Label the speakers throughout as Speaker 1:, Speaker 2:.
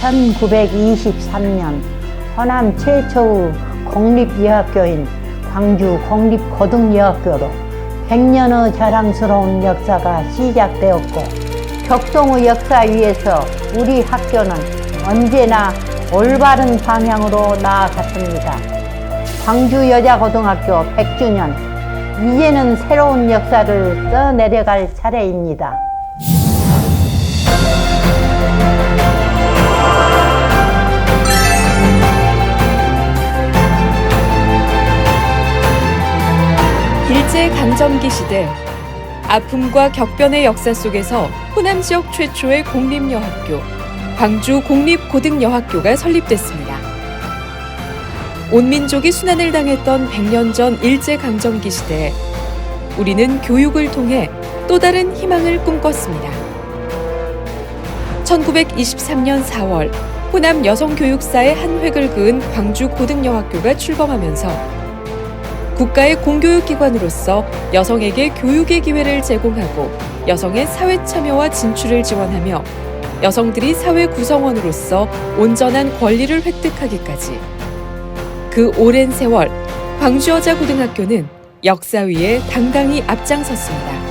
Speaker 1: 1923년 호남 최초의 공립여학교인 광주 공립고등여학교로 100년의 자랑스러운 역사가 시작되었고 격동의 역사 위에서 우리 학교는 언제나 올바른 방향으로 나아갔습니다. 광주여자고등학교 100주년 이제는 새로운 역사를 써내려갈 차례입니다.
Speaker 2: 일제 강점기 시대 아픔과 격변의 역사 속에서 호남 지역 최초의 공립여학교 광주 공립고등여학교가 설립됐습니다. 온 민족이 순환을 당했던 100년 전 일제 강점기 시대에 우리는 교육을 통해 또 다른 희망을 꿈꿨습니다. 1923년 4월 호남 여성교육사의 한 획을 그은 광주 고등여학교가 출범하면서 국가의 공교육기관으로서 여성에게 교육의 기회를 제공하고 여성의 사회 참여와 진출을 지원하며 여성들이 사회 구성원으로서 온전한 권리를 획득하기까지 그 오랜 세월 광주여자 고등학교는 역사 위에 당당히 앞장섰습니다.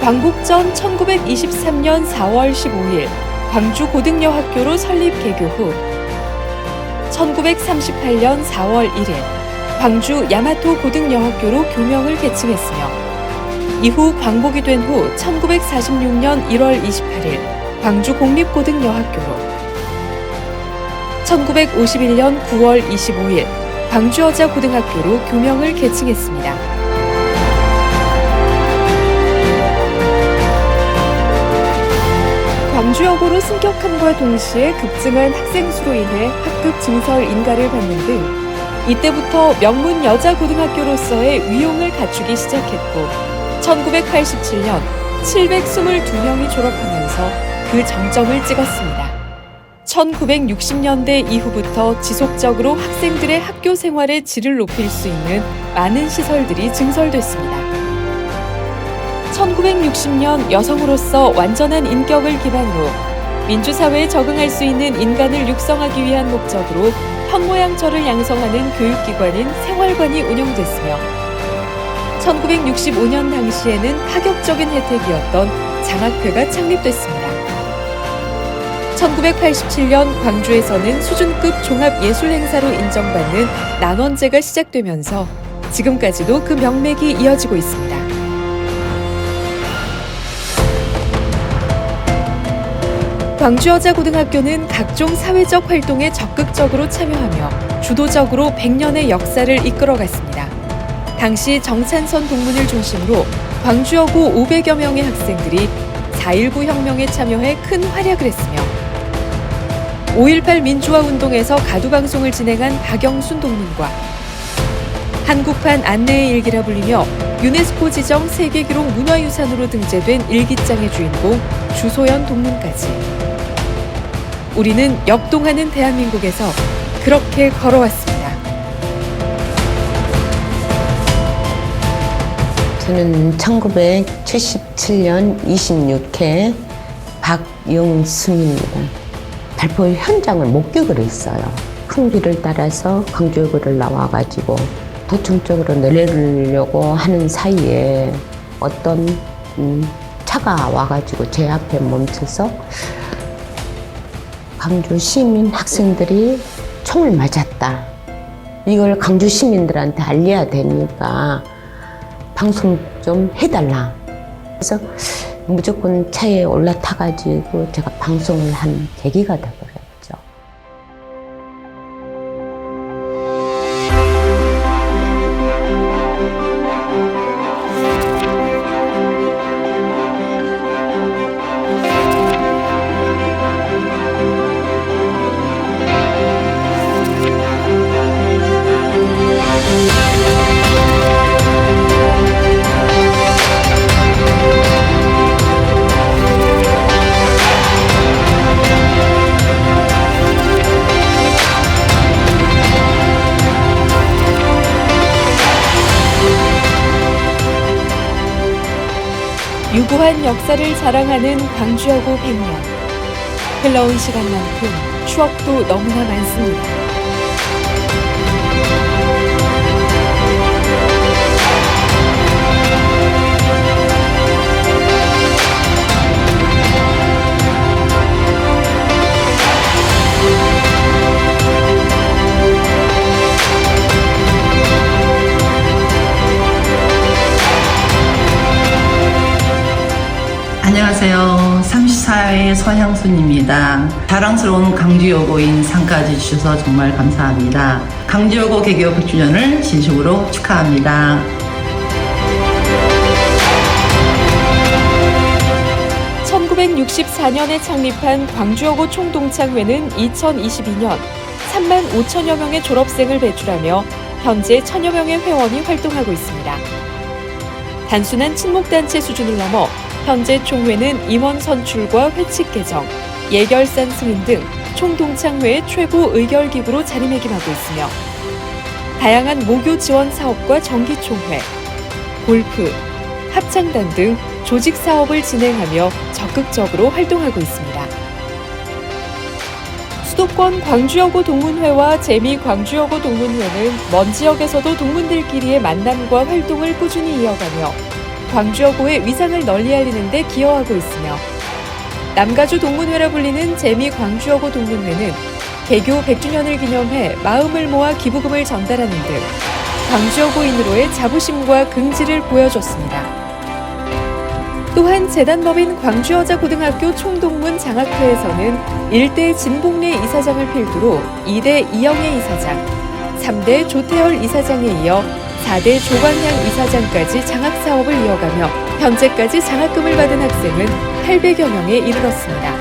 Speaker 2: 광복 전 1923년 4월 15일 광주 고등여학교로 설립 개교 후 1938년 4월 1일 광주 야마토 고등여학교로 교명을 계층했으며 이후 광복이 된 후 1946년 1월 28일 광주 공립고등여학교로 1951년 9월 25일 광주여자고등학교로 교명을 계층했습니다. 광주여고로 승격함과 동시에 급증한 학생 수로 인해 학급 증설 인가를 받는 등 이때부터 명문 여자 고등학교로서의 위용을 갖추기 시작했고 1987년 722명이 졸업하면서 그 정점을 찍었습니다. 1960년대 이후부터 지속적으로 학생들의 학교 생활의 질을 높일 수 있는 많은 시설들이 증설됐습니다. 1960년 여성으로서 완전한 인격을 기반으로 민주사회에 적응할 수 있는 인간을 육성하기 위한 목적으로 현모양처를 양성하는 교육기관인 생활관이 운영됐으며 1965년 당시에는 파격적인 혜택이었던 장학회가 창립됐습니다. 1987년 광주에서는 수준급 종합예술행사로 인정받는 난원제가 시작되면서 지금까지도 그 명맥이 이어지고 있습니다. 광주여자고등학교는 각종 사회적 활동에 적극적으로 참여하며 주도적으로 100년의 역사를 이끌어갔습니다. 당시 정찬선 동문을 중심으로 광주여고 500여 명의 학생들이 4.19 혁명에 참여해 큰 활약을 했으며 5.18 민주화 운동에서 가두방송을 진행한 박영순 동문과 한국판 안내의 일기라 불리며 유네스코 지정 세계기록 문화유산으로 등재된 일기장의 주인공 주소연 동문까지 우리는 역동하는 대한민국에서 그렇게 걸어왔습니다.
Speaker 3: 저는 1977년 26회 박영순입니다. 발포 현장을 목격을 했어요. 큰 길을 따라서 광주역을 나와가지고 도청 쪽으로 내려려고 하는 사이에 어떤 음, 차가 와가지고 제 앞에 멈춰서 광주 시민 학생들이 총을 맞았다. 이걸 광주 시민들한테 알려야 되니까 방송 좀 해달라. 그래서 무조건 차에 올라타가지고 제가 방송을 한 계기가 되버렸죠.
Speaker 2: 유구한 역사를 자랑하는 광주여고 100년. 흘러온 시간만큼 추억도 너무나 많습니다.
Speaker 4: 안녕하세요. 34회 서향순입니다. 자랑스러운 강주여고인 상까지 주셔서 정말 감사합니다. 강주여고 개교 100주년을 진심으로 축하합니다.
Speaker 2: (1964년에) 창립한 광주여고 총동창회는 (2022년) (3만 5천여 명의 졸업생을 배출하며 현재 천여 명의 회원이 활동하고 있습니다. 단순한 친목단체 수준을 넘어 현재 총회는 임원 선출과 회칙 개정, 예결산 승인 등 총동창회의 최고 의결기구로 자리매김하고 있으며 다양한 모교 지원 사업과 정기총회, 골프, 합창단 등 조직 사업을 진행하며 적극적으로 활동하고 있습니다. 수도권 광주여고 동문회와 재미 광주여고 동문회는 먼 지역에서도 동문들끼리의 만남과 활동을 꾸준히 이어가며 광주여고의 위상을 널리 알리는 데 기여하고 있으며 남가주 동문회라 불리는 재미 광주여고 동문회는 개교 100주년을 기념해 마음을 모아 기부금을 전달하는 등 광주여고인으로의 자부심과 긍지를 보여줬습니다. 또한 재단법인 광주여자고등학교 총동문 장학회에서는 1대 진봉래 이사장을 필두로 2대 이영애 이사장, 3대 조태열 이사장에 이어 4대 조광양 이사장까지 장학 사업을 이어가며 현재까지 장학금을 받은 학생은 800여 명에 이르렀습니다.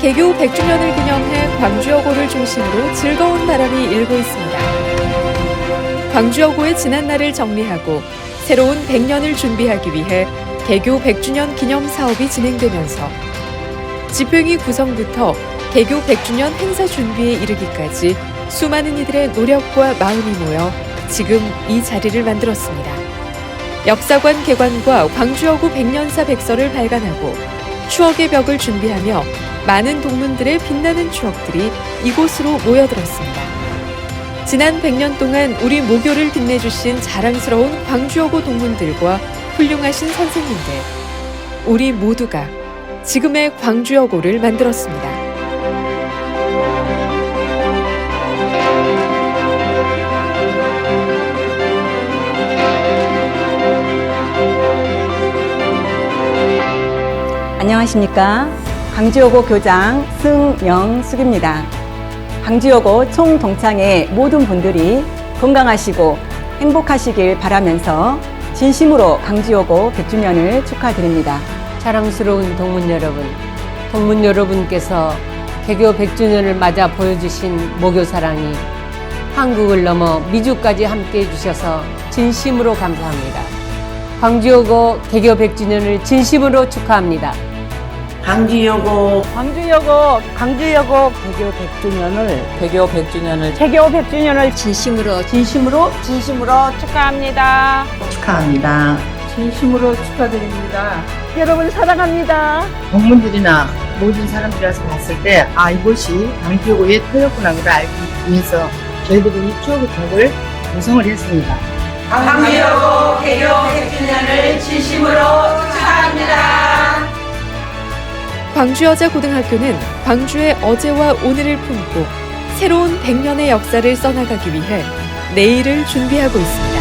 Speaker 2: 개교 100주년을 기념해 광주여고를 중심으로 즐거운 바람이 일고 있습니다. 광주여고의 지난날을 정리하고 새로운 100년을 준비하기 위해 개교 100주년 기념 사업이 진행되면서 집행위 구성부터 개교 100주년 행사 준비에 이르기까지 수많은 이들의 노력과 마음이 모여 지금 이 자리를 만들었습니다. 역사관 개관과 광주여고 백년사 백서를 발간하고 추억의 벽을 준비하며 많은 동문들의 빛나는 추억들이 이곳으로 모여들었습니다. 지난 100년 동안 우리 모교를 빛내주신 자랑스러운 광주여고 동문들과 훌륭하신 선생님들, 우리 모두가 지금의 광주여고를 만들었습니다.
Speaker 5: 안녕하십니까. 광주여고 교장 승영숙입니다. 광주여고 총동창회 모든 분들이 건강하시고 행복하시길 바라면서 진심으로 광주여고 100주년을 축하드립니다.
Speaker 6: 사랑스러운 동문 여러분, 동문 여러분께서 개교 100주년을 맞아 보여주신 모교 사랑이 한국을 넘어 미주까지 함께 해주셔서 진심으로 감사합니다. 광주여고 개교 100주년을 진심으로 축하합니다.
Speaker 4: 강주여고
Speaker 1: 광주여고 광주여고 개교 100주년을
Speaker 4: 개교 100주년을
Speaker 1: 개교 100주년을 진심으로 진심으로 진심으로 축하합니다.
Speaker 4: 축하합니다.
Speaker 1: 진심으로 축하드립니다. 여러분 사랑합니다.
Speaker 7: 동문들이나 모든 사람들이 와서 봤을 때, 아, 이곳이 강주여고의 토였구나를 알기 위해서 저희들이 이 추억의 벽을 구성을 했습니다.
Speaker 2: 광주여자고등학교는 광주의 어제와 오늘을 품고 새로운 100년의 역사를 써나가기 위해 내일을 준비하고 있습니다.